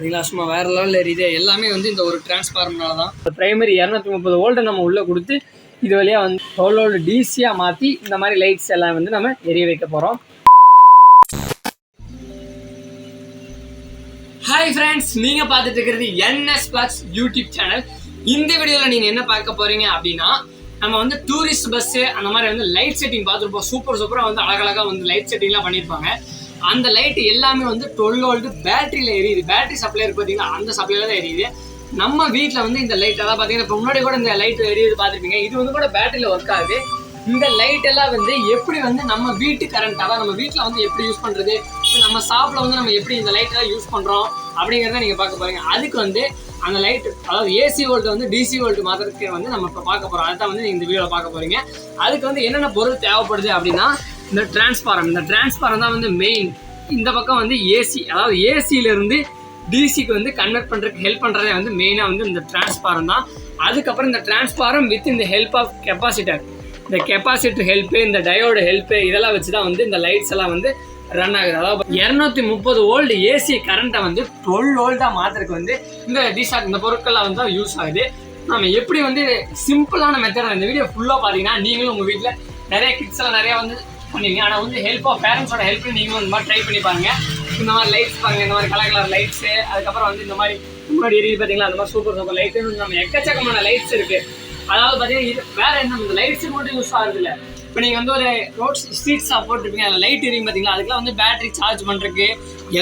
பார்த்தீங்களா சும்மா வேறு லெவலில் எரியுது எல்லாமே வந்து இந்த ஒரு டிரான்ஸ்ஃபார்மனால தான். இப்போ பிரைமரி இரநூத்தி முப்பது வோல்ட்டை நம்ம உள்ளே கொடுத்து இது வழியாக வந்து டுவெல் டிசியாக மாற்றி இந்த மாதிரி லைட்ஸ் எல்லாம் வந்து நம்ம எரிய வைக்க போகிறோம் ஹாய் ஃப்ரெண்ட்ஸ் நீங்கள் பார்த்துட்டு இருக்கிறது என்எஸ் ப்ளஸ் யூடியூப் சேனல் இந்த வீடியோவில் நீங்கள் என்ன பார்க்க போகிறீங்க அப்படின்னா நம்ம வந்து டூரிஸ்ட் பஸ்ஸு அந்த மாதிரி வந்து லைட் செட்டிங் பார்த்துருப்போம். சூப்பர் சூப்பராக வந்து அழகழகாக வந்து லைட் செட்டிங்லாம் பண்ணியிருப்பாங்க. அந்த லைட் எல்லாமே வந்து டுவெல் வோல்ட் பேட்டரியில் எரியுது. பேட்டரி சப்ளை இருக்கு பார்த்தீங்கன்னா அந்த சப்ளையில் தான் எரியுது. நம்ம வீட்டில் வந்து இந்த லைட் அதாவது பார்த்தீங்கன்னா இப்போ முன்னாடி கூட இந்த லைட் எரியுது பார்த்துருப்பீங்க இது வந்து கூட பேட்டரியில் ஒர்க் ஆகுது. இந்த லைட் எல்லாம் வந்து எப்படி வந்து நம்ம வீட்டு கரண்ட் அதாவது நம்ம வீட்டில் வந்து எப்படி யூஸ் பண்ணுறது நம்ம ஷாப்பில் வந்து நம்ம எப்படி இந்த லைட் எல்லாம் யூஸ் பண்ணுறோம் அப்படிங்கிறத நீங்கள் பார்க்க போறீங்க. அதுக்கு வந்து அந்த லைட் அதாவது ஏசி வோல்ட் வந்து டிசி வோல்ட் மாத்திரத்துக்கு வந்து நம்ம இப்போ பார்க்க போகிறோம் அதுதான் வந்து நீங்கள் இந்த வீடியோவில் பார்க்க போகிறீங்க அதுக்கு வந்து என்னென்ன பொருள் தேவைப்படுது அப்படின்னா இந்த டிரான்ஸ்பாரம் இந்த டிரான்ஸ்பாரம் தான் வந்து மெயின் இந்த பக்கம் வந்து ஏசி அதாவது ஏசியிலேருந்து டிசிக்கு வந்து கன்வெர்ட் பண்ணுறதுக்கு ஹெல்ப் பண்ணுறதே வந்து மெயினாக வந்து இந்த டிரான்ஸ்பாரம் தான். அதுக்கப்புறம் இந்த டிரான்ஸ்பாரம் வித் இந்த ஹெல்ப் ஆஃப் கெப்பாசிட்டர் இந்த கெப்பாசிட்டர் ஹெல்ப்பு இந்த டயோடு ஹெல்ப்பு இதெல்லாம் வச்சு தான் வந்து இந்த லைட்ஸ் எல்லாம் வந்து ரன் ஆகுது. அதாவது இரநூத்தி முப்பது ஓல்டு ஏசி கரண்ட்டை வந்து டுவெல் ஓல்டாக மாற்றுறதுக்கு வந்து இந்த டிசாக் இந்த பொருட்கள்லாம் வந்து யூஸ் ஆகுது. நம்ம எப்படி வந்து சிம்பிளான மெத்தட் இந்த வீடியோ ஃபுல்லாக பார்த்தீங்கன்னா நீங்களும் உங்கள் வீட்டில் நிறைய கிட்ஸ் எல்லாம் நிறையா வந்து பண்ணுவீங்க. ஆனால் வந்து ஹெல்ப் ஆஃப் பேரண்ட்ஸோட ஹெல்ப் நீங்களும் இந்த மாதிரி ட்ரை பண்ணி பாருங்க. இந்த மாதிரி லைட்ஸ் பாருங்க இந்த மாதிரி கலர் கலர் லைட்ஸு அதுக்கப்புறம் வந்து இந்த மாதிரி முன்னாடி எரியுது பார்த்தீங்களா? அந்த மாதிரி சூப்பர் சூப்பர் லைட்டு நம்ம எக்கச்சக்கமான லைட்ஸ் இருக்குது அதாவது பார்த்தீங்கன்னா இது வேற என்ன இந்த லைட்ஸுக்கு மட்டும் யூஸ் ஆகுது இல்லை இப்போ நீங்கள் வந்து ஒரு ரோட் ஸ்ட்ரீட்ஸாக போட்டிருப்பீங்க. அதில் லைட் எரியும் பார்த்தீங்களா? அதுக்கெல்லாம் வந்து பேட்டரி சார்ஜ் பண்ணுறதுக்கு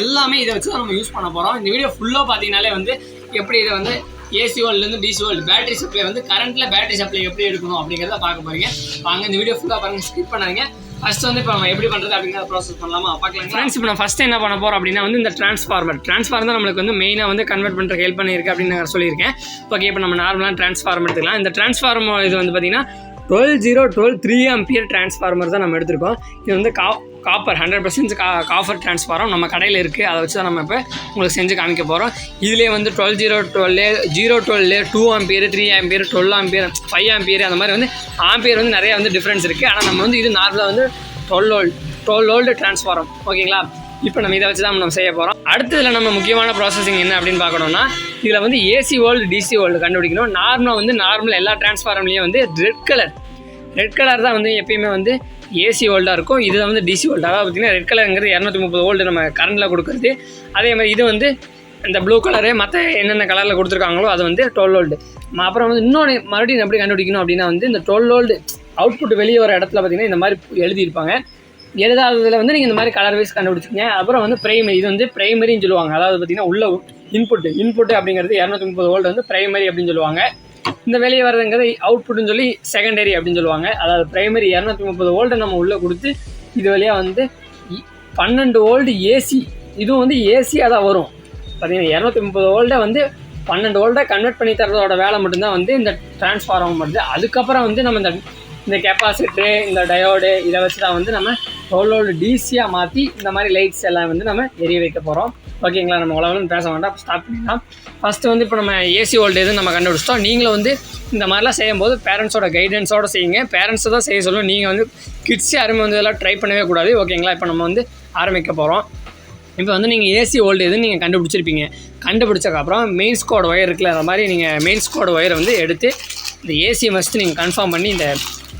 எல்லாமே இதை வச்சு தான் நம்ம யூஸ் பண்ண போகிறோம் இந்த வீடியோ ஃபுல்லாக பார்த்தீங்கனாலே வந்து எப்படி இதை வந்து ஏசி வேர்ல்ட்லேருந்து டிசி வேர்ல்டு பேட்டரி சப்ளை வந்து கரண்ட்டில் பேட்டரி சப்ளை எப்படி எடுக்கணும் அப்படிங்கிறத பார்க்க போகிறீங்க வாங்க இந்த வீடியோ ஃபுல்லாக பாருங்கள் ஸ்கிப் பண்ணாதீங்க. ஃபர்ஸ்ட் வந்து இப்போ நம்ம எப்படி பண்ணுறது அப்படிங்கிற ப்ராசஸ் பண்ணலாமா? பார்க்கலாம் ஃப்ரெண்ட்ஸ் இப்போ நம்ம ஃபஸ்ட்டு என்ன பண்ண போகிறோம் அப்படின்னா வந்து இந்த டிரான்ஸ்ஃபார்மர் டிரான்ஸ்ஃபார்மர் தான் நம்மளுக்கு வந்து மெயினாக வந்து கன்வெர்ட் பண்ணுறதுக்கு ஹெல்ப் பண்ணியிருக்கு அப்படின்னு நான் சொல்லியிருக்கேன். ஓகே இப்போ நம்ம நார்மலாக டிரான்ஸ்ஃபார்மர் எடுத்துக்கலாம். இந்த டிரான்ஸ்ஃபார்மர் இது வந்து பார்த்தீங்கன்னா twelve zero twelve three ampere transformer தான் நம்ம எடுத்திருக்கோம். இது வந்து கா காப்பர் ஹண்ட்ரட் பர்சன்ட் கா காஃபர் டிரான்ஸ்ஃபாரம் நம்ம கடையில் இருக்குது அதை வச்சு தான் நம்ம இப்போ உங்களுக்கு செஞ்சு காமிக்க போகிறோம் இதுலேயே வந்து twelve zero twelve zero twelve two ampere three ampere twelve ampere five ampere அந்த மாதிரி வந்து ஆம்பியர் வந்து நிறைய வந்து டிஃப்ரென்ஸ் இருக்குது ஆனால் நம்ம வந்து இது நார்மலாக வந்து twelve volt twelve volt transformer ஓகேங்களா? இப்போ நம்ம இதை வச்சு தான் நம்ம செய்ய போகிறோம் அடுத்ததில் நம்ம முக்கியமான ப்ராசஸிங் என்ன அப்படின்னு பார்க்கணும்னா இதில் வந்து ஏசி வேர்ல்டு டிசி வேர்ல்டு கண்டுபிடிக்கணும். நார்மலாக வந்து நார்மல் எல்லா டிரான்ஸ்ஃபாரம்லேயும் வந்து ரெட் கலர் ரெட் கலர் தான் வந்து எப்பயுமே வந்து ஏசி ஓல்டாக இருக்கும். இது வந்து டிசி வோல்ட் அதாவது பார்த்திங்கன்னா ரெட் கலருங்கிறது இரநூத்தி முப்பது ஓல்டு நம்ம கரண்டில் கொடுக்குறது. அதே மாதிரி இது வந்து இந்த ப்ளூ கலரு மற்ற என்னென்ன கலரில் கொடுத்துருக்காங்களோ அது வந்து டுவெல் ஓல்டு அப்புறம் வந்து இன்னொன்று மறுபடியும் எப்படி கண்டுபிடிக்கணும் அப்படின்னா வந்து இந்த டுவெல் ஓல்டு அவுட்புட் வெளியே வர இடத்துல பார்த்திங்கன்னா இந்த மாதிரி எழுதியிருப்பாங்க. எழுதாததில் வந்து நீங்கள் இந்த மாதிரி கலர் வைஸ் கண்டுபிடிச்சிங்க அப்புறம் வந்து ப்ரைமரி இது வந்து ப்ரைமரின்னு சொல்லுவாங்க. அதாவது பார்த்திங்கன்னா உள்ள இன்புட் இன்புட் அப்படிங்கிறது இரநூத்தி முப்பது ஓல்டு வந்து ப்ரைமரி அப்படின்னு சொல்லுவாங்க. இந்த வெளியே வர்றதுங்கிறது அவுட்புட்னு சொல்லி செகண்டரி அப்படின்னு சொல்லுவாங்க. அதாவது பிரைமரி இரநூத்தி முப்பது வோல்ட்டை நம்ம உள்ளே கொடுத்து இது வழியாக வந்து இ- பன்னெண்டு ஓல்டு ஏசி இதுவும் வந்து ஏசியாக தான் வரும். பார்த்தீங்கன்னா இரநூத்தி முப்பது வோல்ட்டை வந்து பன்னெண்டு வோல்ட்டை கன்வெர்ட் பண்ணி தரதோட வேலை மட்டும்தான் வந்து இந்த டிரான்ஸ்ஃபார்மர் மட்டும் அதுக்கப்புறம் வந்து நம்ம இந்த இந்த கெப்பாசிட்டரு இந்த டயோடு இதை வச்சு தான் வந்து நம்ம வோல்ட் டிசியாக மாற்றி இந்த மாதிரி லைட்ஸ் எல்லாம் வந்து நம்ம எரிய வைக்க போகிறோம் ஓகேங்களா? நம்ம உலகம் பேச வேண்டாம். ஸ்டார்ட் பண்ணிடலாம். ஃபஸ்ட்டு வந்து இப்போ நம்ம ஏசி வோல்டேஜ் நம்ம கண்டுபிடிச்சிட்டோம். நீங்களும் வந்து இந்த மாதிரிலாம் செய்யும்போது பேரண்ட்ஸோட கைடன்ஸோட செய்யுங்க. பேரண்ட்ஸை தான் செய்ய சொல்லுவோம் நீங்கள் வந்து கிட்ஸ் யாருமே வந்து இதெல்லாம் ட்ரை பண்ணவே கூடாது. ஓகேங்களா? இப்போ நம்ம வந்து ஆரம்பிக்க போகிறோம் இப்போ வந்து நீங்கள் ஏசி வோல்டேஜ் நீங்கள் கண்டுபிடிச்சிருப்பீங்க. கண்டுபிடிச்சக்கப்புறம் மெயின் ஸ்கோட் ஒயர் இருக்குல்ல அந்த மாதிரி நீங்கள் மெயின் ஸ்கோட் ஒயரை வந்து எடுத்து இந்த ஏசி ஃபஸ்ட்டு நீங்கள் கன்ஃபார்ம் பண்ணி இந்த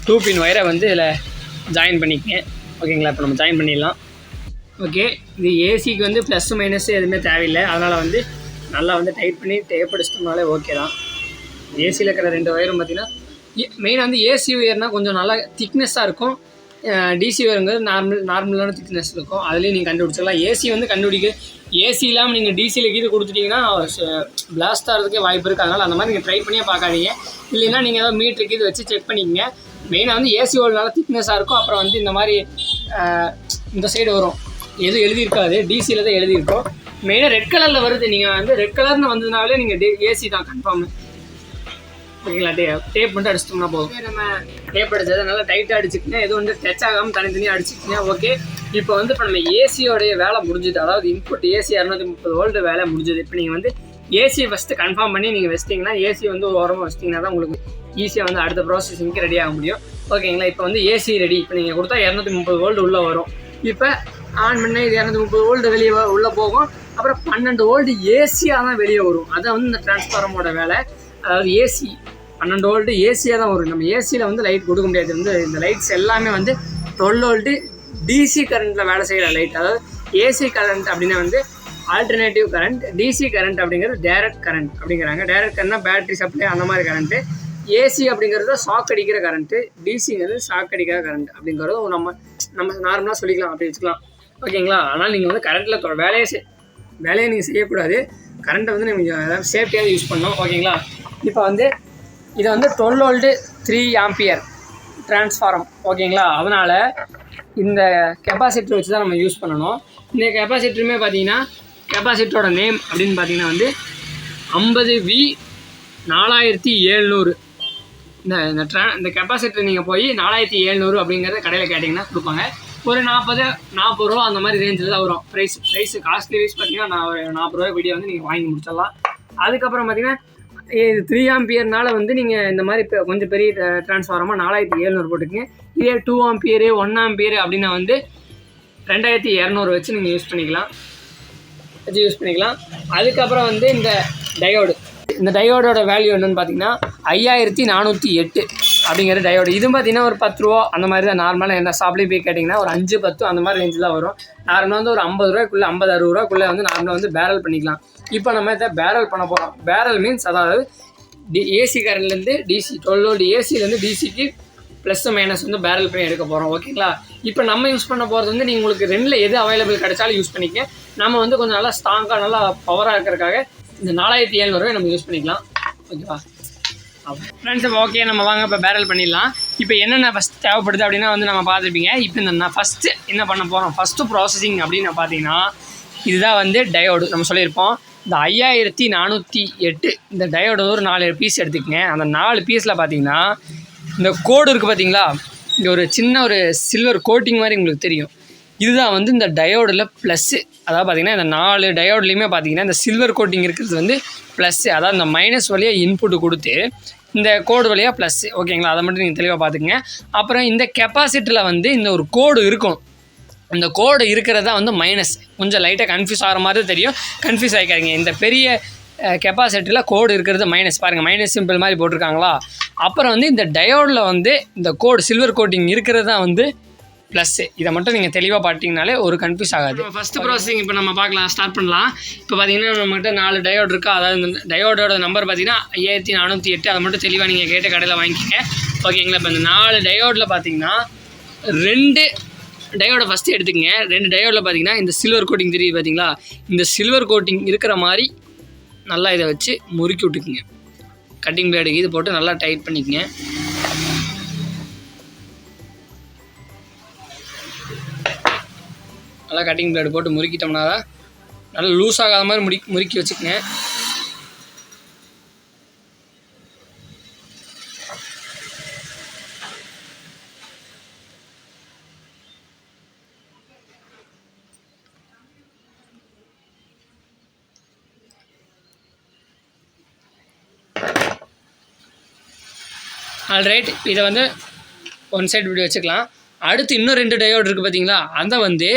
டூ பின் ஒயரை வந்து இதில் ஜாயின் பண்ணிக்கங்க. ஓகேங்களா இப்போ நம்ம ஜாயின் பண்ணிடலாம். ஓகே இது ஏசிக்கு வந்து ப்ளஸ் மைனஸ் எதுவுமே தேவையில்லை. அதனால் வந்து நல்லா வந்து டைட் பண்ணி டேப் அடிச்சிட்டோம்னாலே ஓகே தான். ஏசியில் இருக்கிற ரெண்டு ஒயரும் பார்த்தீங்கன்னா மெயினாக வந்து ஏசி ஒயர்னால் கொஞ்சம் நல்லா திக்னஸ்ஸாக இருக்கும். டிசி ஒயருங்கிறது நார்மல் நார்மலான திக்னஸ் இருக்கும். அதுலேயும் நீங்கள் கண்டுபிடிச்சிடலாம். ஏசி வந்து கண்டுபிடிக்க ஏசி இல்லாமல் நீங்கள் டிசியில் கீது கொடுத்துட்டீங்கன்னா பிளாஸ்ட் ஆகிறதுக்கே வாய்ப்பு இருக்குது அதனால் அந்த மாதிரி நீங்கள் ட்ரை பண்ணியே பார்க்காதீங்க. இல்லைன்னா நீங்கள் ஏதாவது மீட்டருக்கு இது வச்சு செக் பண்ணிக்கங்க. மெயினாக வந்து ஏசி நல்லா திக்னஸாக இருக்கும். அப்புறம் வந்து இந்த மாதிரி இந்த சைடு வரும். எதுவும் எழுதியிருக்காது. டிசியில் தான் எழுதியிருக்கோம். மெயினாக ரெட் கலரில் வருது. நீங்கள் வந்து ரெட் கலர்னு வந்ததுனாலே நீங்கள் ஏசி தான் கன்ஃபார்ம் ஓகேங்களா டே டேப் மட்டும் அடிச்சிட்டோம்னா போதும். நம்ம டேப் அடிச்சதை நல்லா டைட்டாக அடிச்சுக்கிங்க எதுவும் வந்து டச் ஆகாமல் தனித்தனியாக அடிச்சுக்கிங்க ஓகே இப்போ வந்து இப்போ நம்ம ஏசியோடைய வேலை முடிஞ்சுது. அதாவது இன்புட் ஏசி இரநூத்தி முப்பது வோல்ட் வேலை முடிஞ்சுது. இப்போ நீங்கள் வந்து ஏசி ஃபஸ்ட்டு கன்ஃபார்ம் பண்ணி நீங்கள் வச்சிட்டிங்கன்னா ஏசி வந்து ஒரு ஓரமாக வச்சிட்டிங்கன்னா தான் உங்களுக்கு ஈஸியாக வந்து அடுத்த ப்ராசஸிங்க்கு ரெடி ஆக முடியும். ஓகேங்களா இப்போ வந்து ஏசி ரெடி இப்போ நீங்கள் கொடுத்தா இரநூத்தி முப்பது வோல்டு உள்ளே வரும். இப்போ ஆன் பண்ண இது இரநூத்தி முப்பது வோல்டு வெளியே உள்ளே போகும். அப்புறம் பன்னெண்டு வோல்டு ஏசியாக தான் வெளியே வரும். அதான் வந்து இந்த டிரான்ஸ்ஃபார்மோட வேலை. அதாவது ஏசி பன்னெண்டு வோல்ட்டு ஏசியாக தான் வரும். நம்ம ஏசியில் வந்து லைட் கொடுக்க முடியாது. வந்து இந்த லைட்ஸ் எல்லாமே வந்து டுவெல் வோல்ட்டு டிசி கரண்ட்டில் வேலை செய்கிற லைட் அதாவது ஏசி கரண்ட் அப்படின்னா வந்து ஆல்டர்னேட்டிவ் கரண்ட் டிசி கரண்ட் அப்படிங்கிறது டேரக்ட் கரண்ட் அப்படிங்கிறாங்க. டேரக்ட் கரண்ட்னா பேட்டரி சப்ளை அந்த மாதிரி கரண்ட்டு ஏசி அப்படிங்கிறது ஷாக் அடிக்கிற கரண்ட்டு டிசிங்கிறது ஷாக் அடிக்கிற கரண்ட் அப்படிங்கிறது நம்ம நம்ம நார்மலாக சொல்லிக்கலாம் அப்படி வச்சுக்கலாம். ஓகேங்களா ஆனால் நீங்கள் வந்து கரண்ட்டில் வேலையை செய் வேலையை நீங்கள் செய்யக்கூடாது. கரண்ட்டை வந்து நீங்கள் சேஃப்டியாக யூஸ் பண்ணணும். ஓகேங்களா இப்போ வந்து இது வந்து twelve volt three ampere transformer ஓகேங்களா அதனால் இந்த கெப்பாசிட்டர் வச்சு தான் நம்ம யூஸ் பண்ணணும். இந்த கெப்பாசிட்டருமே பார்த்தீங்கன்னா கெப்பாசிட்டரோட நேம் அப்படின்னு பார்த்தீங்கன்னா வந்து ஐம்பது வி நாலாயிரத்தி ஏழ்நூறு இந்த இந்த ட்ரா இந்த கெப்பாசிட்டர் நீங்கள் போய் நாலாயிரத்தி ஏழ்நூறு அப்படிங்கிறத கடையில் கேட்டிங்கன்னா கொடுப்பாங்க. ஒரு நாற்பது நாற்பது ரூபா அந்த மாதிரி ரேஞ்சில் தான் வரும். ப்ரைஸ் ப்ரைஸ் காஸ்ட்லி வைஸ் பார்த்தீங்கன்னா நான் ஒரு நாற்பது ரூபாய் வீடியோ வந்து நீங்கள் வாங்கி முடிச்சிடலாம். அதுக்கப்புறம் பார்த்தீங்கன்னா இது த்ரீ ஆம்பியர்னால வந்து நீங்கள் இந்த மாதிரி இப்போ கொஞ்சம் பெரிய டிரான்ஸ்ஃபார்மாக நாலாயிரத்தி ஏழ்நூறு போட்டுக்கங்க. இதே டூ ஆம்பியரு ஒன் ஆம்பியர் அப்படின்னா வந்து ரெண்டாயிரத்தி இரநூறு வச்சு நீங்கள் யூஸ் பண்ணிக்கலாம். வச்சு யூஸ் பண்ணிக்கலாம். அதுக்கப்புறம் வந்து இந்த டயோடு இந்த டயோடோட வேல்யூ என்னென்னு பார்த்தீங்கன்னா ஐயாயிரத்தி நானூற்றி எட்டு அப்படிங்கிற டயோடு இது பார்த்தீங்கன்னா ஒரு பத்து ரூபா அந்த மாதிரி தான். நார்மலாக என்ன ஷாப்லேயே போய் கேட்டிங்கன்னா ஒரு அஞ்சு பத்து அந்த மாதிரி ரேஞ்சில் தான் வரும். நார்மலாக வந்து ஒரு ஐம்பது ரூபாய்க்குள்ளே ஐம்பது அறுபது ரூபாய்க்குள்ளே வந்து நார்மலாக வந்து பேரல் பண்ணிக்கலாம். இப்போ நம்ம இதை பேரல் பண்ண போகிறோம் பேரல் மீன்ஸ் அதாவது டி ஏசி கரண்ட்லேருந்து டிசி டுவெல் வோல்ட் ஏசிலேருந்து டிசிக்கு ப்ளஸ் மைனஸ் வந்து பேரல் பண்ணி எடுக்க போகிறோம் ஓகேங்களா இப்போ நம்ம யூஸ் பண்ண போகிறது வந்து நீங்கள் உங்களுக்கு ரெண்டில் எது அவைலபிள் கிடைச்சாலும் யூஸ் பண்ணிக்க நம்ம வந்து கொஞ்சம் நல்லா ஸ்ட்ராங்காக நல்லா பவராக இருக்கிறதுக்காக இந்த நாலாயிரத்தி எழுநூறுவா நம்ம யூஸ் பண்ணிக்கலாம். ஓகேவா ஃப்ரெண்ட்ஸ் இப்போ ஓகே நம்ம வாங்க இப்போ பேரல் பண்ணிடலாம். இப்போ என்னென்ன ஃபஸ்ட் தேவைப்படுது அப்படின்னா வந்து நம்ம பார்த்துருப்பீங்க. இப்போ இந்த நான் ஃபஸ்ட்டு என்ன பண்ண போகிறோம் ஃபஸ்ட்டு ப்ராசஸிங் அப்படின்னு பார்த்தீங்கன்னா இதுதான் வந்து டயோடு நம்ம சொல்லியிருப்போம் இந்த ஐயாயிரத்தி நானூற்றி எட்டு இந்த டயோடு ஒரு நாலு பீஸ் எடுத்துக்கங்க. அந்த நாலு பீஸில் பார்த்தீங்கன்னா இந்த கோடு இருக்குது பார்த்தீங்களா இங்கே ஒரு சின்ன ஒரு சில்வர் கோட்டிங் மாதிரி உங்களுக்கு தெரியும். இதுதான் வந்து இந்த டயோடில் ப்ளஸ்ஸு அதாவது பார்த்தீங்கன்னா இந்த நாலு டயோட்லேயுமே பார்த்தீங்கன்னா இந்த சில்வர் கோட்டிங் இருக்கிறது வந்து ப்ளஸ்ஸு அதாவது இந்த மைனஸ் வழியாக இன்புட்டு கொடுத்து இந்த கோடு வழியாக ப்ளஸ்ஸு ஓகேங்களா? அதை மட்டும் நீங்கள் தெளிவாக பார்த்துக்குங்க அப்புறம் இந்த கெப்பாசிட்டியில் வந்து இந்த ஒரு கோடு இருக்கும். இந்த கோடு இருக்கிறதா வந்து மைனஸ் கொஞ்சம் லைட்டாக கன்ஃபியூஸ் ஆகிற மாதிரி தெரியும். கன்ஃபியூஸ் ஆகிக்காதீங்க இந்த பெரிய கெப்பாசிட்டியில் கோடு இருக்கிறது மைனஸ் பாருங்கள் மைனஸ் சிம்பிள் மாதிரி போட்டிருக்காங்களா? அப்புறம் வந்து இந்த டயோடில் வந்து இந்த கோடு சில்வர் கோட்டிங் இருக்கிறது தான் வந்து ப்ளஸ்ஸு இதை மட்டும் நீங்கள் தெளிவாக பார்த்தீங்கனாலே ஒரு கன்ஃபியூஸ் ஆகாது. ஃபஸ்ட்டு ப்ராசஸிங் இப்போ நம்ம பார்க்கலாம் ஸ்டார்ட் பண்ணலாம். இப்போ பார்த்தீங்கன்னா நம்மகிட்ட நாலு டயோடு இருக்கா? அதாவது இந்த டயோடோட நம்பர் பார்த்தீங்கன்னா ஐயாயிரத்தி நானூற்றி எட்டு. அதை மட்டும் தெளிவாக நீங்கள் கேட்ட கடையில் வாங்கிக்கோங்க. ஓகேங்களா? இப்போ இந்த நாலு டயோடில் பார்த்தீங்கன்னா ரெண்டு டயோடை ஃபஸ்ட்டு எடுத்துக்கங்க. ரெண்டு டயோடில் பார்த்தீங்கன்னா இந்த சில்வர் கோட்டிங் தெரியுது பார்த்தீங்களா இந்த சில்வர் கோட்டிங் இருக்கிற மாதிரி நல்லா இதை வச்சு முறுக்கி விட்டுக்குங்க. கட்டிங் பிளேடுக்கு இது போட்டு நல்லா டைட் பண்ணிக்கங்க. நல்லா கட்டிங் பிளேடு போட்டு முறுக்கிட்டோம்னா தான் நல்லா லூஸ் ஆகாத மாதிரி முடி முறுக்கி வச்சுக்கங்க. ஆல்ரைட் இதை வந்து ஒன் சைடு இப்படி வச்சுக்கலாம். அடுத்து இன்னும் ரெண்டு டயோடு இருக்குது பார்த்தீங்களா அதை வந்து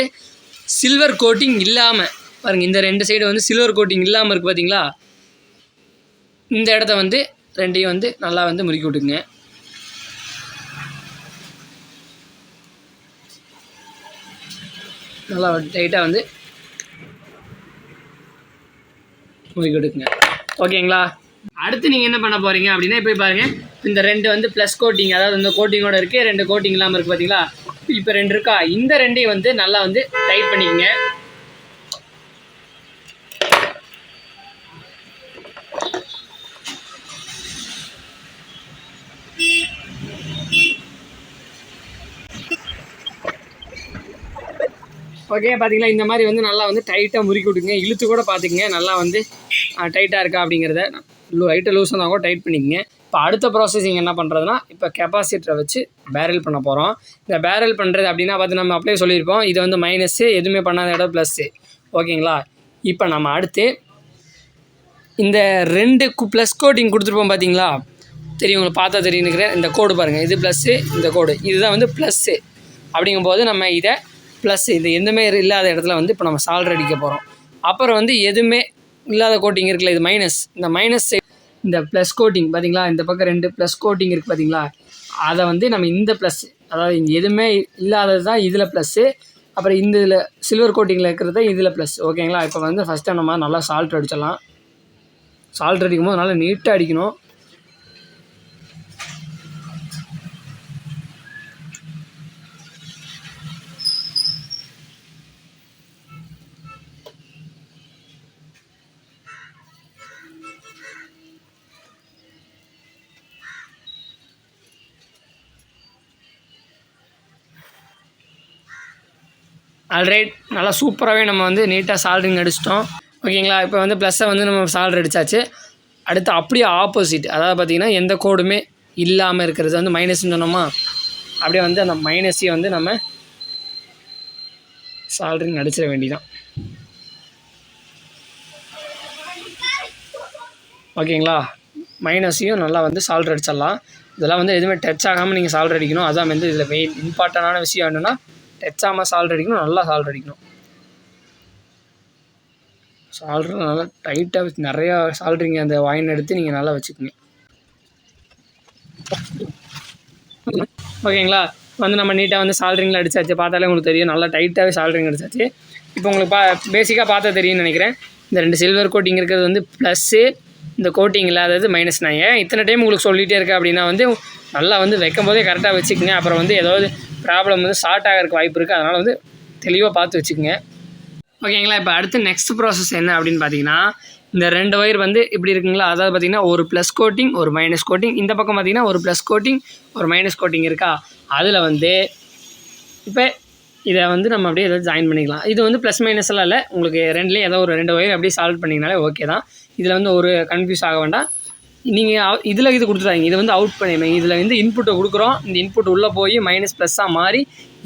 சில்வர் கோட்டிங் இல்லாமல் பாருங்கள் இந்த ரெண்டு சைடு வந்து சில்வர் கோட்டிங் இல்லாமல் இருக்குது பார்த்தீங்களா இந்த இடத்த வந்து ரெண்டையும் வந்து நல்லா வந்து முறுக்கி விட்டுக்குங்க. நல்லா டைட்டாக வந்து முறுக்கி விட்டுக்குங்க. ஓகேங்களா அடுத்து நீங்கள் என்ன பண்ண போகிறீங்க அப்படின்னா இப்போ பாருங்க இந்த ரெண்டு வந்து ப்ளஸ் கோட்டிங் அதாவது இந்த கோட்டிங்கோட இருக்குது ரெண்டு கோட்டிங் இல்லாமல் இருக்குது பார்த்தீங்களா இப்போ ரெண்டு இருக்கா? இந்த ரெண்டையும் வந்து நல்லா வந்து டைட் பண்ணிக்கங்க. ஓகே பார்த்தீங்களா இந்த மாதிரி வந்து நல்லா வந்து டைட்டாக முறுக்கி விட்டுங்க இழுத்து கூட பார்த்துக்குங்க நல்லா வந்து டைட்டாக இருக்கா அப்படிங்கிறத. லைட்டாக லூஸ் இருந்தால் கூட டைட் பண்ணிக்கங்க. இப்போ அடுத்த ப்ராசஸிங் என்ன பண்ணுறதுனா இப்போ கெப்பாசிட்டரை வச்சு பேரல் பண்ண போகிறோம் இந்த பேரல் பண்ணுறது அப்படின்னா பார்த்து நம்ம அப்படியே சொல்லியிருப்போம். இது வந்து மைனஸ்ஸு எதுவுமே பண்ணாத இடம் ப்ளஸ்ஸு ஓகேங்களா? இப்போ நம்ம அடுத்து இந்த ரெண்டு ப்ளஸ் கோட்டிங் கொடுத்துருப்போம் பார்த்தீங்களா தெரியும் உங்களுக்கு பார்த்தா தெரியுனுக்கிறேன் இந்த கோடு பாருங்கள் இது ப்ளஸ்ஸு இந்த கோடு இதுதான் வந்து ப்ளஸ்ஸு அப்படிங்கும்போது நம்ம இதை ப்ளஸ் இது எந்தமாரி இல்லாத இடத்துல வந்து இப்போ நம்ம சால்ட் அடிக்க போகிறோம் அப்புறம் வந்து எதுவுமே இல்லாத கோட்டிங் இருக்குல்ல இது மைனஸ் இந்த மைனஸ் இந்த ப்ளஸ் கோட்டிங் பார்த்தீங்களா இந்த பக்கம் ரெண்டு ப்ளஸ் கோட்டிங் இருக்குது பார்த்தீங்களா அதை வந்து நம்ம இந்த ப்ளஸ் அதாவது இங்கே எதுவுமே இல்லாதது தான் இதில் ப்ளஸ்ஸு அப்புறம் இந்த இதில் சில்வர் கோட்டிங்கில் இருக்கிறது தான் இதில் ப்ளஸ் ஓகேங்களா இப்போ வந்து ஃபஸ்ட்டு நம்ம நல்லா சால்ட் அடிச்சிடலாம். சால்ட் அடிக்கும் போது நல்லா நீட்டாக அடிக்கணும். ஆல்ரைட் நல்லா சூப்பராகவே நம்ம வந்து நீட்டாக சால்ரிங் அடிச்சிட்டோம் ஓகேங்களா? இப்போ வந்து ப்ளஸ்ஸை வந்து நம்ம சால்ரி அடித்தாச்சு அடுத்து அப்படியே ஆப்போசிட் அதாவது பார்த்திங்கன்னா எந்த கோடுமே இல்லாமல் இருக்கிறது வந்து மைனஸ்ன்னு சொன்னோமா? அப்படியே வந்து அந்த மைனஸையும் வந்து நம்ம சால்ரிங் அடிச்சிட வேண்டிதான். ஓகேங்களா? மைனஸையும் நல்லா வந்து சால்ட் அடிச்சிடலாம். இதெல்லாம் வந்து எதுவுமே டச் ஆகாமல் நீங்கள் சால்ட் அடிக்கணும். அதான் வந்து இதில் மெயின் இம்பார்ட்டண்டான விஷயம் என்னென்னா டச் சால்ட் அடிக்கணும் நல்லா சால்ட் அடிக்கணும். சால்ட்ரு நல்லா டைட்டாக வச்சு நிறையா சால்ட்ரிங்க அந்த வாயின் எடுத்து நீங்கள் நல்லா வச்சுக்கோங்க. ஓகேங்களா வந்து நம்ம நீட்டாக வந்து சால்ட்ரிங்கில் அடிச்சாச்சு. பார்த்தாலே உங்களுக்கு தெரியும். நல்லா டைட்டாகவே சால்ட்ரிங் அடிச்சாச்சு. இப்போ உங்களுக்கு பா பேசிக்காக பார்த்தா தெரியும்னு நினைக்கிறேன். இந்த ரெண்டு சில்வர் கோட்டிங் இருக்கிறது வந்து ப்ளஸ்ஸு இந்த கோட்டிங் இல்லாதது மைனஸ் நான் ஏன்? இத்தனை டைம் உங்களுக்கு சொல்லிகிட்டே இருக்கேன் அப்படின்னா வந்து நல்லா வந்து வைக்கும் போதே கரெக்டாக வச்சுக்கோங்க. அப்புறம் வந்து ஏதாவது ப்ராப்ளம் வந்து ஷார்ட் ஆகிறதுக்கு வாய்ப்பு இருக்குது அதனால் வந்து தெளிவாக பார்த்து வச்சுக்கோங்க. ஓகேங்களா இப்போ அடுத்து நெக்ஸ்ட் ப்ராசஸ் என்ன அப்படின்னு பார்த்தீங்கன்னா இந்த ரெண்டு ஒயர் வந்து இப்படி இருக்குங்களா? அதாவது பார்த்தீங்கன்னா ஒரு ப்ளஸ் கோட்டிங் ஒரு மைனஸ் கோட்டிங் இந்த பக்கம் பார்த்திங்கன்னா ஒரு ப்ளஸ் கோட்டிங் ஒரு மைனஸ் கோட்டிங் இருக்கா? அதில் வந்து இப்போ இதை வந்து நம்ம அப்படியே ஏதாவது ஜாயின் பண்ணிக்கலாம். இது வந்து ப்ளஸ் மைனஸ்லாம் இல்லை. உங்களுக்கு ரெண்டுலேயும் ஏதோ ஒரு ரெண்டு ஒயர் அப்படியே சால்வ் பண்ணிங்கனாலே ஓகே தான். இதில் வந்து ஒரு கன்ஃபியூஸ் ஆக வேண்டாம். நீங்கள் இதில் இது கொடுத்துட்டாங்க இதை வந்து அவுட் பண்ணிடுங்க. இதில் வந்து இன்புட்டை கொடுக்குறோம். இந்த இன்புட் உள்ளே போய் மைனஸ் ப்ளஸ்ஸாக மாறி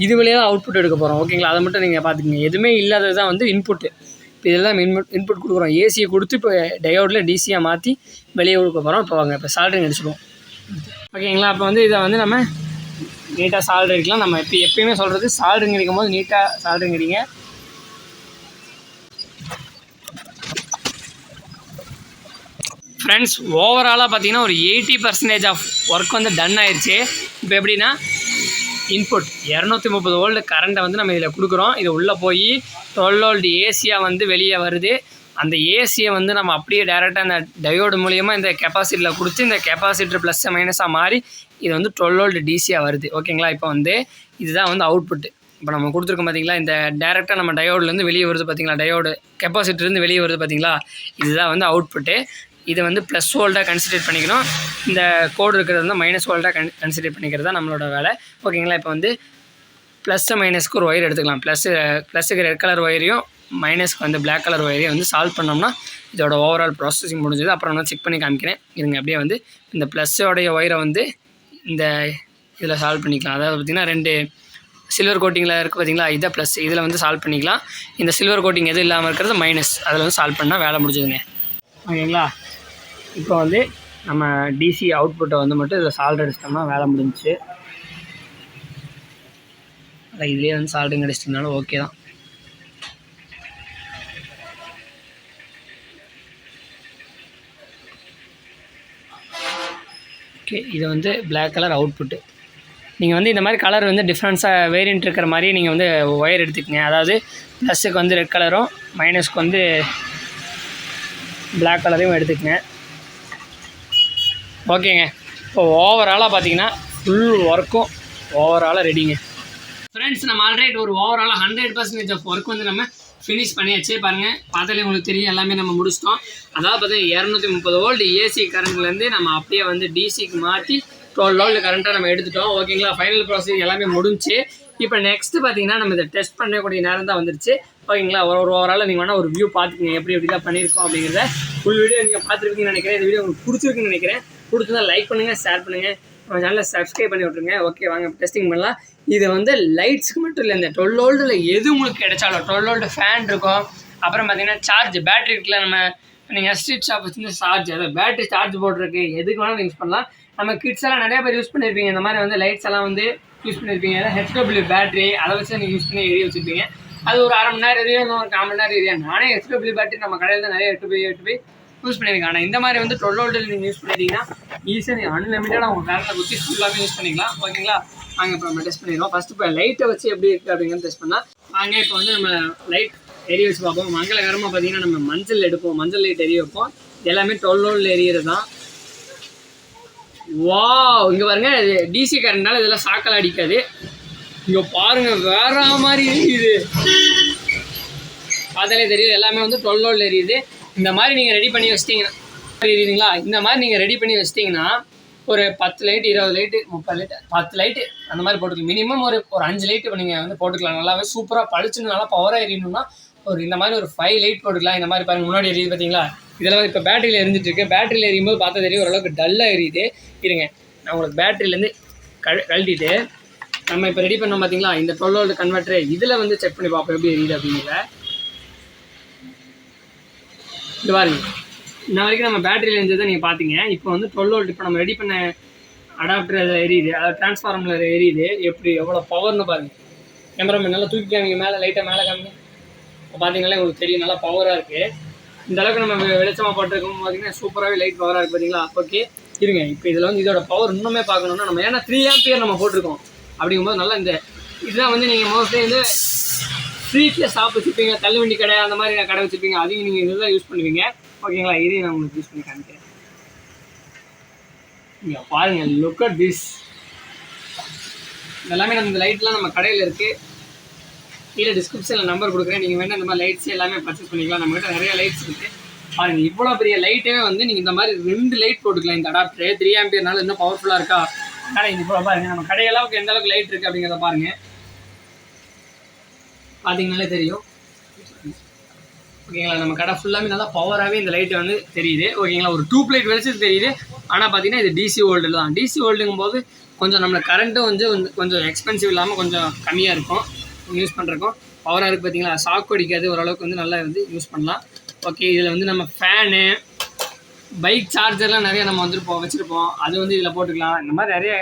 இது வழியாக தான் அவுட்புட் எடுக்க போகிறோம் ஓகேங்களா அதை மட்டும் நீங்கள் பார்த்துக்கங்க எதுவுமே இல்லாதது தான் வந்து இன்புட்டு இப்போ இதெல்லாம் இன்புட் இன்புட் கொடுக்குறோம். ஏசியை கொடுத்து இப்போ டயோடில் டிசியாக மாற்றி வெளியே கொடுக்க போகிறோம் இப்போ வாங்க இப்போ சால்ட்ரிங் அடிச்சிடுவோம் ஓகேங்களா அப்போ வந்து இதை வந்து நம்ம நீட்டாக சால்ட் அடிக்கலாம். நம்ம இப்போ எப்பயுமே சொல்கிறது சால்ட்ரிங் அடிக்கும் போது நீட்டாக சால்ட்ரிங் அடிங்க ஃப்ரெண்ட்ஸ் ஓவராலாக பார்த்தீங்கன்னா ஒரு எயிட்டி பர்சன்டேஜ் ஆஃப் ஒர்க் வந்து டன் ஆயிடுச்சு இப்போ எப்படின்னா இன்புட் இரநூத்தி முப்பது ஓல்டு கரண்ட்டை வந்து நம்ம இதில் கொடுக்குறோம். இது உள்ளே போய் டுவெல் ஓல்டு ஏசியாக வந்து வெளியே வருது. அந்த ஏசியை வந்து நம்ம அப்படியே டேரெக்டாக அந்த டயோடு மூலியமாக இந்த கெப்பாசிட்டியில் கொடுத்து இந்த கெப்பாசிட்டர் ப்ளஸ் மைனஸாக மாறி இது வந்து டுவெல் ஓல்டு டிசியாக வருது. ஓகேங்களா இப்போ வந்து இதுதான் வந்து அவுட்புட்டு இப்போ நம்ம கொடுத்துருக்கோம் பார்த்தீங்களா இந்த டேரெக்டாக நம்ம டயோட்லேருந்து வெளியே வருது பார்த்தீங்களா டயோடு கெப்பாசிட்டிலேருந்து வெளியே வருது பார்த்தீங்களா இதுதான் வந்து அவுட்புட்டு இதை வந்து ப்ளஸ் ஹோல்டாக கன்சிடர் பண்ணிக்கணும். இந்த கோடு இருக்கிறது வந்து மைனஸ் ஹோல்டாக கன் கன்சிடர் பண்ணிக்கிறது தான் நம்மளோட வேலை. ஓகேங்களா இப்போ வந்து ப்ளஸ்ஸு மைனஸ்க்கு ஒரு ஒயர் எடுத்துக்கலாம். ப்ளஸ்ஸு ப்ளஸ்ஸுக்கு ரெட் கலர் ஒயரையும் மைனஸ்க்கு வந்து பிளாக் கலர் ஒயரையும் வந்து சால்வ் பண்ணோம்னா இதோட ஓவரால் ப்ராசஸிங் முடிஞ்சது. அப்புறம் நான் செக் பண்ணி காமிக்கிறேன். இதுங்க அப்படியே வந்து இந்த ப்ளஸ்ஸோடைய ஒயரை வந்து இந்த இதில் சால்வ் பண்ணிக்கலாம். அதாவது பார்த்திங்கன்னா ரெண்டு சில்வர் கோட்டிங்கில் இருக்குது பார்த்தீங்களா? இதை ப்ளஸ் இதில் வந்து சால்வ் பண்ணிக்கலாம். இந்த சில்வர் கோட்டிங் எதுவும் இல்லாமல் இருக்கிறது மைனஸ் அதில் வந்து சால்வ் பண்ணால் வேலை முடிஞ்சுதுங்க. ஓகேங்களா? இப்போ வந்து நம்ம டிசி அவுட்புட்டை வந்து மட்டும் இதில் சால்ட் அடிச்சிட்டோம்னா வேலை முடிஞ்சுச்சு. அதான் இதுலேயே வந்து சால்டிங் அடிச்சிட்டனால ஓகே தான். ஓகே இது வந்து பிளாக் கலர் அவுட்புட்டு நீங்கள் வந்து இந்த மாதிரி கலர் வந்து டிஃப்ரென்ஸாக வேரியன்ட் இருக்கிற மாதிரி நீங்கள் வந்து ஒயர் எடுத்துக்கங்க. அதாவது ப்ளஸுக்கு வந்து ரெட் கலரும் மைனஸ்க்கு வந்து பிளாக் கலரையும் எடுத்துக்கங்க. ஓகேங்க. இப்போ ஓவராலாக பார்த்தீங்கன்னா ஃபுல் ஒர்க்கும் ஓவராலாக ரெடிங்க ஃப்ரெண்ட்ஸ் நம்ம ஆல்ரெடி ஒரு ஓவராலாக ஹண்ட்ரட் பர்சன்டேஜ் ஆஃப் ஒர்க் வந்து நம்ம ஃபினிஷ் பண்ணியாச்சு. பாருங்கள் பார்த்தாலே உங்களுக்கு தெரியும் எல்லாமே நம்ம முடிச்சிட்டோம். அதாவது பார்த்தீங்கன்னா இரநூத்தி முப்பது வோல்டு ஏசி கரண்ட்லேருந்து நம்ம அப்படியே வந்து டிசிக்கு மாற்றி டுவெல் வோல்டு கரண்ட்டாக நம்ம எடுத்துட்டோம். ஓகேங்களா ஃபைனல் ப்ராசஸ் எல்லாமே முடிஞ்சு. இப்போ நெக்ஸ்ட்டு பார்த்தீங்கன்னா நம்ம இதை டெஸ்ட் பண்ணக்கூடிய நேரம் தான் வந்துருச்சு. ஓகேங்களா ஒரு ஒரு ஓவரால் நீங்கள் வேணால் ஒரு வியூ பார்த்துக்கங்க. எப்படி எப்படிலாம் பண்ணியிருக்கோம் அப்படிங்கிறத. ஃபுல் வீடியோ நீங்கள் பார்த்துருப்பீங்கன்னு நினைக்கிறேன். இந்த வீடியோ உங்களுக்கு பிடிச்சிருக்குன்னு நினைக்கிறேன். பிடிச்சிருந்தா லைக் பண்ணுங்கள் ஷேர் பண்ணுங்கள் நம்ம சேனலை சப்ஸ்கிரைப் பண்ணி விட்ருங்க ஓகே வாங்க டெஸ்டிங் பண்ணலாம். இது வந்து லைட்ஸ்க்கு மட்டும் இல்லை இந்த டுவெல் ஓல்டில் எது உங்களுக்கு கிடைச்சாலும் டுவெல் ஓல்டு ஃபேன் இருக்கும். அப்புறம் பார்த்தீங்கன்னா சார்ஜ் பேட்டரி இருக்குல்ல நம்ம நீங்கள் ஸ்ட்ரீட் ஷாப் வச்சுருந்து சார்ஜ் அதாவது பேட்டரி சார்ஜ் போட்டிருக்கு. எதுக்கு வேணாலும் யூஸ் பண்ணலாம். நம்ம கிட்ஸ் எல்லாம் நிறைய பேர் யூஸ் பண்ணியிருப்பீங்க இந்த மாதிரி வந்து லைட்ஸ் எல்லாம் வந்து யூஸ் பண்ணியிருப்பீங்க ஹெச்டபிள்யூ பேட்டரி அதை வச்சு நீங்கள் யூஸ் பண்ணி எழுதி வச்சுருப்பீங்க. அது ஒரு அரை மணி நேரம் எரியும் ஒரு கால் மணி நேரம் எரியும். நானே ஹெச்டபிள்யூ பேட்டரி நம்ம கடையில் தான் நிறைய எட்டு போய் எட்டு போய் யூஸ் பண்ணியிருக்கேன் ஆனால் இந்த மாதிரி வந்து டுவெல் வோல்ட்டில் நீங்கள் யூஸ் பண்ணிட்டீங்கன்னா ஈஸியாக நீங்கள் அன்லிமிட்டடாக உங்கள் பேரில் குத்தி ஃபுல்லாகவே யூஸ் பண்ணிக்கலாம். ஓகேங்களா நாங்கள் இப்போ நம்ம டெஸ்ட் பண்ணிடுவோம். ஃபஸ்ட்டு இப்போ லைட்டை வச்சு எப்படி இருக்குது அப்படிங்கிறது டெஸ்ட் பண்ணால் நாங்கள் இப்போ வந்து நம்ம லைட் எரிய வச்சு பார்ப்போம். மங்களகரமாக பார்த்தீங்கன்னா நம்ம மஞ்சள் எடுப்போம். மஞ்சள் லைட் எரிய வைப்போம். எல்லாமே டுவெல் வோல்ட்டில் எரியறது தான். வா இங்கே பாருங்க டிசி கரண்ட்னால இதெல்லாம் சாக்கல் அடிக்காது. இங்கே பாருங்க வேற மாதிரி எரியுது. பார்த்தாலே தெரியுது எல்லாமே வந்து டுவெல் வோல்ட் எரியுது. இந்த மாதிரி நீங்கள் ரெடி பண்ணி வச்சிட்டிங்கன்னா எரியுதுங்களா இந்த மாதிரி நீங்கள் ரெடி பண்ணி வச்சிட்டீங்கன்னா ஒரு பத்து லைட் இருபது லைட்டு முப்பது லைட்டு பத்து லைட்டு அந்த மாதிரி போட்டுக்கலாம். மினிமம் ஒரு ஒரு அஞ்சு லைட் இப்போ நீங்கள் வந்து போட்டுக்கலாம். நல்லாவே சூப்பராக பளிச்சுன்னு நல்லா பவராக எரியணும்னா ஒரு இந்த மாதிரி ஒரு ஃபைவ் லைட் போட்டுக்கலாம். இந்த மாதிரி பாருங்கள் முன்னாடி எரியுது பார்த்தீங்களா இதெல்லாம் இப்போ பேட்டரியில் எரிஞ்சிட்டு இருக்கு. பேட்டரியில் எரியும் போது பார்த்தா தெரியும் ஓரளவுக்கு டல்லாக எரியுது. இருங்க நான் உங்களுக்கு பேட்டரியிலேருந்து கழ கழட்டிட்டு நம்ம இப்போ ரெடி பண்ணோம் பார்த்தீங்களா இந்த டுவெல் வோல்ட் கன்வெர்டர் இதில் வந்து செக் பண்ணி பார்ப்போம் எப்படி எரியுது அப்படிங்கிறத. இது பாருங்க இன்ன வரைக்கும் நம்ம பேட்டரியில் இருந்ததை நீங்கள் பார்த்தீங்க இப்போ வந்து டுவெல் வோல்ட் இப்போ நம்ம ரெடி பண்ண அடாப்டர் அதில் எரியுது. அதாவது டிரான்ஸ்ஃபார்மரில் எரியுது. எப்படி எவ்வளோ பவர்னு பாருங்க. கேமராமேன் நல்லா தூக்கி காமிங்க. மேலே லைட்டாக மேலே காமிங்க. இப்போ பார்த்தீங்களா உங்களுக்கு தெரியும். நல்லா பவராக இருக்குது இந்த அளவுக்கு நம்ம வெளிச்சமாக போட்டிருக்கோம் பார்த்தீங்கன்னா சூப்பராகவே லைட் பவராக இருக்குது பார்த்தீங்களா ஓகே இருங்க. இப்போ இதில் வந்து இதோட பவர் இன்னுமே பார்க்கணுன்னா நம்ம ஏன்னா த்ரீ ஆம்பியர் நம்ம போட்டிருக்கோம். அப்படிங்கும்போது நல்லா இந்த இதுதான் வந்து நீங்கள் மோஸ்ட்லி வந்து ஸ்ட்ரீட்டில் ஷாப் வச்சுருப்பீங்க தள்ளுவண்டி கடை அந்த மாதிரி கடை வச்சுருப்பீங்க அதையும் நீங்கள் இதில் யூஸ் பண்ணுவீங்க. ஓகேங்களா இதையும் நான் உங்களுக்கு யூஸ் பண்ணி காமிக்கிறேன். இங்க பாருங்கள் லுக் அட் திஸ் இதெல்லாமே நம்ம இந்த லைட்லாம் நம்ம கடையில் இருக்குது கீழே டிஸ்கிரிப்ஷனில் நம்பர் கொடுக்குறேன். நீங்கள் வேணால் இந்த மாதிரி லைட்ஸ் எல்லாமே பர்ச்சேஸ் பண்ணிக்கலாம். நம்மகிட்ட நிறைய லைட்ஸ் இருக்குது பாருங்கள் இவ்வளோ பெரிய லைட்டே வந்து நீங்கள் இந்த மாதிரி ரெண்டு லைட் போட்டுக்கலாம் இந்த அடாப்டர் த்ரீ ஆம்பியர்னால இன்னும் பவர்ஃபுல்லாக இருக்கா? ஆனால் இது இவ்வளோ பாருங்கள் நம்ம கடையளவுக்கு எந்த அளவுக்கு லைட் இருக்குது அப்படிங்கிறத பாருங்கள் பார்த்தீங்கனாலே தெரியும். ஓகேங்களா நம்ம கடை ஃபுல்லாமே நல்லா பவராகவே இந்த லைட் வந்து தெரியுது. ஓகேங்களா ஒரு டூப் லைட் வெளிச்சது தெரியுது. ஆனால் பார்த்தீங்கன்னா இது டிசி ஓல்டு தான். டிசி ஓல்டுங்கும் போது கொஞ்சம் நம்மளை கரண்ட்டும் வந்து வந்து கொஞ்சம் எக்ஸ்பென்சிவ் இல்லாமல் கொஞ்சம் கம்மியாக இருக்கும். யூஸ் பண்ணுறக்கும் பவராக இருக்குது பார்த்தீங்களா ஷாக் அடிக்காது ஓரளவுக்கு வந்து நல்லா வந்து யூஸ் பண்ணலாம். ஓகே இதில் வந்து நம்ம ஃபேனு பைக் சார்ஜர்லாம் நிறைய நம்ம வந்துருப்போம் வச்சுருப்போம். அது வந்து இதில் போட்டுக்கலாம். இந்த மாதிரி நிறைய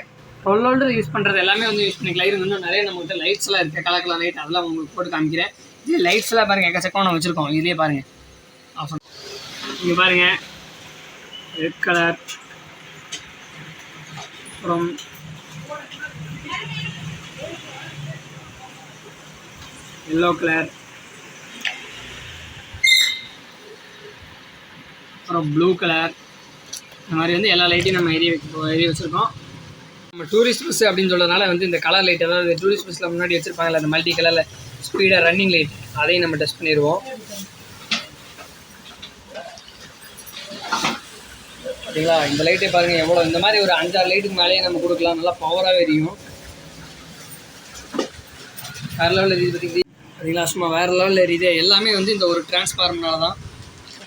டுவெல் ஹோல்டர் யூஸ் பண்ணுறது எல்லாமே வந்து யூஸ் பண்ணிக்கலாம். இது இன்னும் நிறைய நம்மகிட்ட லைட்ஸ்லாம் இருக்குது கலர் கலர் லைட் அதெல்லாம் உங்களுக்கு போட்டு காமிக்கிறேன். இது லைட்ஸ்லாம் பாருங்கள் எக்கச்சக்கம் நம்ம வச்சுருக்கோம். இதுலேயே பாருங்கள் ஆஃப் இங்கே பாருங்கள் ரெட் கலர் அப்புறம் எல்லோ கலர் அப்புறம் ப்ளூ கலர் இந்த மாதிரி வந்து எல்லா லைட்டையும் நம்ம எரிய வைக்க எரிய வச்சுருக்கோம். நம்ம டூரிஸ்ட் பஸ் அப்படின்னு சொல்கிறதுனால வந்து இந்த கலர் லைட் அதாவது டூரிஸ்ட் பஸ்ஸில் முன்னாடி வச்சுருப்பாங்கல்ல அந்த மல்டி கலரில் ஸ்பீடாக ரன்னிங் லைட் அதையும் நம்ம டெஸ்ட் பண்ணிடுவோம். பார்த்தீங்களா இந்த லைட்டே பாருங்கள் எவ்வளோ இந்த மாதிரி ஒரு அஞ்சாறு லைட்டுக்கு மேலேயே நம்ம கொடுக்கலாம். நல்லா பவராகவே எரியும். வேறு லெவலில் எரியுது பார்த்தீங்களா பார்த்தீங்களா சும்மா வேறு லெவலில் எரியுது. எல்லாமே வந்து இந்த ஒரு டிரான்ஸ்ஃபார்மனால தான்.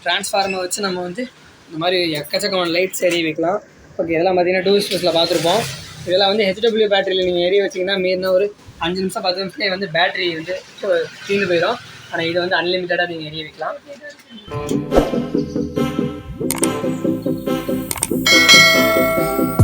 டிரான்ஸ்ஃபார்மர் வச்சு நம்ம வந்து இந்த மாதிரி எக்கச்சக்கமான லைட்ஸ் எரிய வைக்கலாம். ஓகே இதெல்லாம் பார்த்தீங்கன்னா டூரிஸ்ட் பஸ்ஸில் பார்த்துருப்போம் இதெல்லாம் வந்து ஹெச்டபிள்யூ பேட்டரியில் நீங்கள் எரிய வச்சிங்கன்னா மீறினா ஒரு அஞ்சு நிமிஷம் பத்து நிமிஷத்துலேயே வந்து பேட்டரி வந்து தீர்ந்து போயிடும் ஆனால் இதை வந்து அன்லிமிட்டடாக நீங்கள் எரிய வைக்கலாம் Thank you.